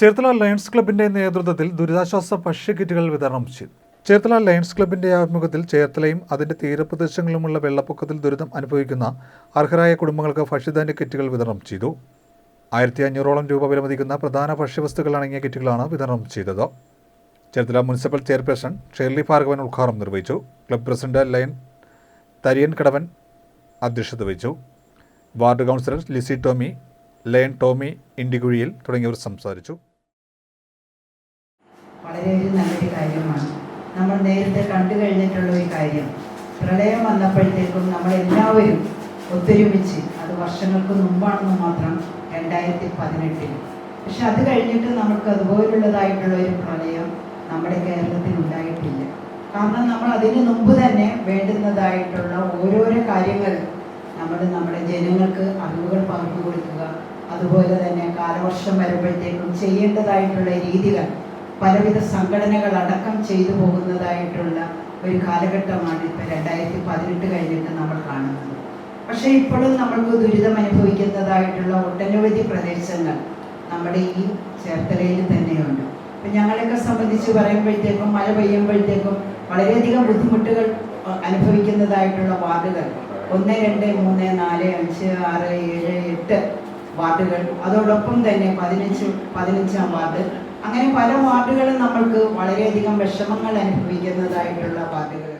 Cherthala lions ക്ലബിന്റെ നേതൃത്വത്തിൽ ദുരിതാശ്വാസ ഭക്ഷ്യക്കിറ്റുകൾ വിതരണം ചെയ്തു. ചേർത്തല ലയൺസ് ക്ലബിന്റെ ആഭിമുഖ്യത്തിൽ ചേർത്തലയും അതിന്റെ തീരപ്രദേശങ്ങളുമുള്ള വെള്ളപ്പൊക്കത്തിൽ ദുരിതം അനുഭവിക്കുന്ന അർഹരായ കുടുംബങ്ങൾക്ക് ഭക്ഷ്യധാന്യ കിറ്റുകൾ വിതരണം ചെയ്തു. ആയിരത്തി അഞ്ഞൂറോളം രൂപ വിലമതിക്കുന്ന പ്രധാന ഭക്ഷ്യവസ്തുക്കൾ അടങ്ങിയ കിറ്റുകളാണ് വിതരണം ചെയ്തത്. Cherthala municipal chairperson Shirley Bhargavan ഉദ്ഘാടനം നിർവഹിച്ചു. Club president Lion Tharian Kadavan അധ്യക്ഷത വഹിച്ചു. Ward councillor Lizzy Tommy Lion Tommy ഇണ്ടികുഴിയിൽ തുടങ്ങിയവർ സംസാരിച്ചു. വളരെ നല്ലൊരു കാര്യമാണ്. നമ്മൾ നേരത്തെ കണ്ടു കഴിഞ്ഞിട്ടുള്ള ഒരു കാര്യം. പ്രളയം വന്നപ്പോഴത്തേക്കും നമ്മളെല്ലാവരും ഒത്തൊരുമിച്ച് അത് വർഷങ്ങൾക്ക് മുമ്പാണെന്ന് മാത്രം രണ്ടായിരത്തി പതിനെട്ടിൽ പക്ഷെ അത് കഴിഞ്ഞിട്ട് നമുക്ക് അതുപോലുള്ളതായിട്ടുള്ള ഒരു പ്രളയം നമ്മുടെ കേരളത്തിൽ ഉണ്ടായിട്ടില്ല. കാരണം നമ്മൾ അതിന് മുമ്പ് തന്നെ വേണ്ടുന്നതായിട്ടുള്ള ഓരോരോ കാര്യങ്ങൾ നമ്മൾ നമ്മുടെ ജനങ്ങൾക്ക് അറിവുകൾ പകർന്നു കൊടുക്കുക അതുപോലെ തന്നെ കാലവർഷം വരുമ്പോഴത്തേക്കും ചെയ്യേണ്ടതായിട്ടുള്ള രീതികൾ പലവിധ സംഘടനകൾ അടക്കം ചെയ്തു പോകുന്നതായിട്ടുള്ള ഒരു കാലഘട്ടമാണ് ഇപ്പോൾ രണ്ടായിരത്തി പതിനെട്ട് കഴിഞ്ഞിട്ട് നമ്മൾ കാണുന്നത്. പക്ഷേ ഇപ്പോഴും നമ്മൾക്ക് ദുരിതം അനുഭവിക്കുന്നതായിട്ടുള്ള ഒട്ടനവധി പ്രദേശങ്ങൾ നമ്മുടെ ഈ ചേർത്തലയിൽ തന്നെയുണ്ട്. അപ്പം ഞങ്ങളെയൊക്കെ സംബന്ധിച്ച് പറയുമ്പോഴത്തേക്കും മഴ പെയ്യുമ്പോഴത്തേക്കും വളരെയധികം ബുദ്ധിമുട്ടുകൾ അനുഭവിക്കുന്നതായിട്ടുള്ള വാർഡുകൾ. ഒന്ന് രണ്ട് മൂന്ന് നാല് അഞ്ച് ആറ് ഏഴ് എട്ട് വാർഡുകൾ. അതോടൊപ്പം തന്നെ പതിനഞ്ച് പതിനഞ്ചാം വാർഡ്. അങ്ങനെ പല വാർഡുകളും നമ്മൾക്ക് വളരെയധികം വിഷമങ്ങൾ അനുഭവിക്കുന്നതായിട്ടുള്ള വാർഡുകൾ